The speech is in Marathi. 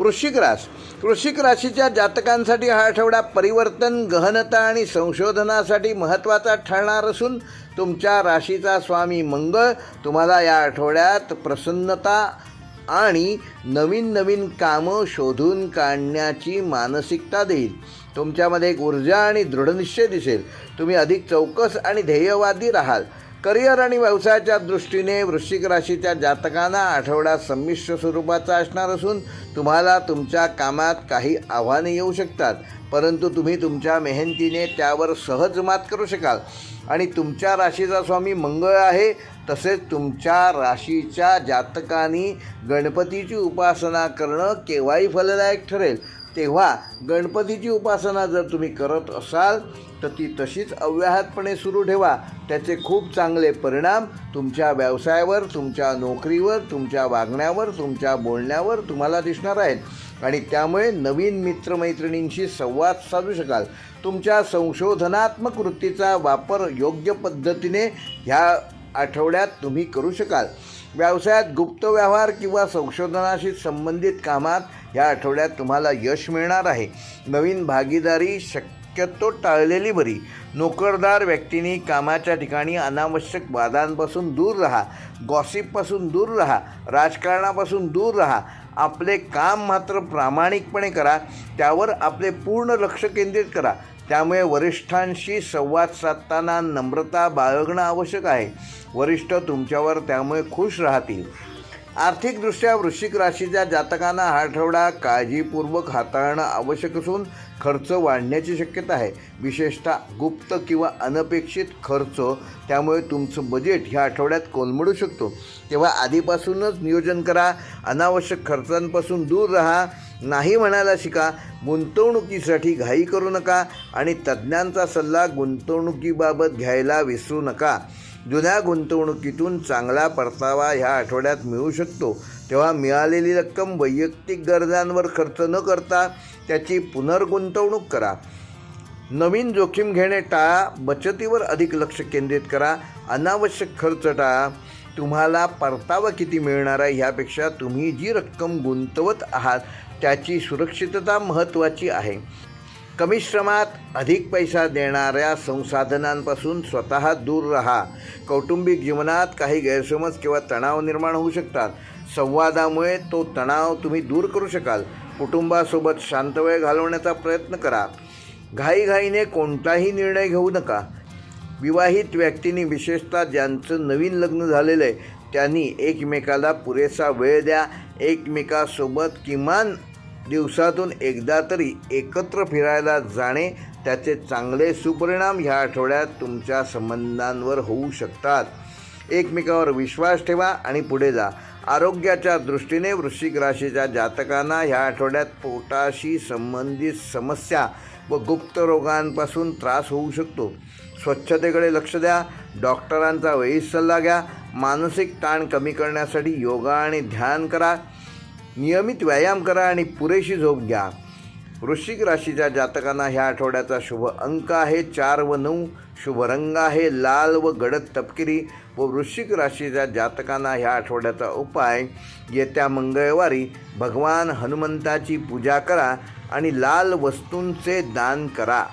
वृश्चिक रास वृश्चिक राशीच्या जातकांसाठी हा आठवडा परिवर्तन गहनता आणि संशोधनासाठी महत्त्वाचा ठरणार असून तुमच्या राशीचा स्वामी मंगळ तुम्हाला या आठवड्यात प्रसन्नता आणि नवीन नवीन कामं शोधून काढण्याची मानसिकता देईल. तुमच्यामध्ये एक ऊर्जा आणि दृढनिश्चय दिसेल. तुम्ही अधिक चौकस आणि ध्येयवादी राहाल. करिअर आणि व्यवसायाच्या दृष्टीने वृश्चिक राशीच्या जातकांना आठवडा संमिश्र स्वरूपाचा असणार असून तुम्हाला तुमच्या कामात काही आव्हाने येऊ शकतात. परंतु तुम्ही तुमच्या मेहनतीने त्यावर सहज मात करू शकाल. आणि तुमच्या राशीचा स्वामी मंगळ आहे तसेच तुमच्या राशीच्या जातकांनी गणपतीची उपासना करणं केव्हाही फलदायक ठरेल. तेव्हा गणपतीची उपासना जर तुम्ही करत असाल तर ती तशीच अव्याहतपणे सुरू ठेवा. त्याचे खूप चांगले परिणाम तुमच्या व्यवसायावर तुमच्या नोकरीवर तुमच्या वागण्यावर तुमच्या बोलण्यावर तुम्हाला दिसणार आहेत. आणि त्यामुळे नवीन मित्रमैत्रिणींशी संवाद साधू शकाल. तुमच्या संशोधनात्मक वृत्तीचा वापर योग्य पद्धतीने ह्या आठवड्यात तुम्ही करू शकाल. व्यवसायात गुप्त व्यवहार किंवा संशोधनाशी संबंधित कामात या आठवड्यात तुम्हाला यश मिळणार आहे. नवीन भागीदारी शक्यतो टाळलेली बरी. नोकरदार व्यक्तींनी कामाच्या ठिकाणी अनावश्यक वादांपासून दूर राहा. गॉसिपपासून दूर राहा. राजकारणापासून दूर राहा. आपले काम मात्र प्रामाणिकपणे करा त्यावर आपले पूर्ण लक्ष केंद्रित करा. त्यामुळे वरिष्ठांशी संवाद साधताना नम्रता बाळगणं आवश्यक आहे. वरिष्ठ तुमच्यावर त्यामुळे खुश राहतील. आर्थिकदृष्ट्या वृश्चिक राशीच्या जातकांना हा आठवडा काळजीपूर्वक हाताळणं आवश्यक असून खर्च वाढण्याची शक्यता आहे. विशेषतः गुप्त किंवा अनपेक्षित खर्च त्यामुळे तुमचं बजेट ह्या आठवड्यात कोलमडू शकतो. तेव्हा आधीपासूनच नियोजन करा. अनावश्यक खर्चांपासून दूर राहा. नाही म्हणायला शिका. गुंतवणुकीसाठी घाई करू नका आणि तज्ज्ञांचा सल्ला गुंतवणुकीबाबत घ्यायला विसरू नका. जुन्या गुंतवणुकीतून चांगला परतावा ह्या आठवड्यात मिळू शकतो. तेव्हा मिळालेली रक्कम वैयक्तिक गरजांवर खर्च न करता त्याची पुनर्गुंतवणूक करा. नवीन जोखीम घेणे टाळा बचतीवर अधिक लक्ष केंद्रित करा अनावश्यक खर्च टाळा. तुम्हाला परतावा किती मिळणार आहे ह्यापेक्षा तुम्ही जी रक्कम गुंतवत आहात त्याची सुरक्षितता महत्त्वाची आहे. कमी श्रमात अधिक पैसा देणाऱ्या संसाधनांपासून स्वतः दूर राहा. कौटुंबिक जीवनात काही गैरसमज किंवा तणाव निर्माण होऊ शकतात. संवादामुळे तो तणाव तुम्ही दूर करू शकाल. कुटुंबासोबत शांत वेळ घालवण्याचा प्रयत्न करा. घाईघाईने कोणताही निर्णय घेऊ नका. विवाहित व्यक्तींनी विशेषतः ज्यांचं नवीन लग्न झालेलं आहे त्यांनी एकमेकाला पुरेसा वेळ द्या. एकमेकासोबत किमान दिवसातून एकदा तरी एकत्र फिरायला जाणे त्याचे चांगले सुपरिणाम ह्या आठवड्यात तुमच्या संबंधांवर होऊ शकतात. एकमेकावर विश्वास ठेवा आणि पुढे जा. आरोग्याच्या दृष्टीने वृश्चिक राशीच्या जातकांना ह्या आठवड्यात पोटाशी संबंधित समस्या व गुप्त रोगांपासून त्रास होऊ शकतो. स्वच्छतेकडे लक्ष द्या. डॉक्टरांचा वेळीच सल्ला घ्या. मानसिक ताण कमी करण्यासाठी योगा आणि ध्यान करा. नियमित व्यायाम करा आणि पुरेशी झोप घ्या. वृश्चिक राशीच्या जातकांना ह्या आठवड्याचा शुभ अंक आहे. चार व नऊ शुभ रंग आहे. लाल व गडद तपकिरी व वृश्चिक राशीच्या जातकांना ह्या आठवड्याचा उपाय. येत्या मंगळवारी भगवान हनुमंताची पूजा करा आणि लाल वस्तूंचे दान करा.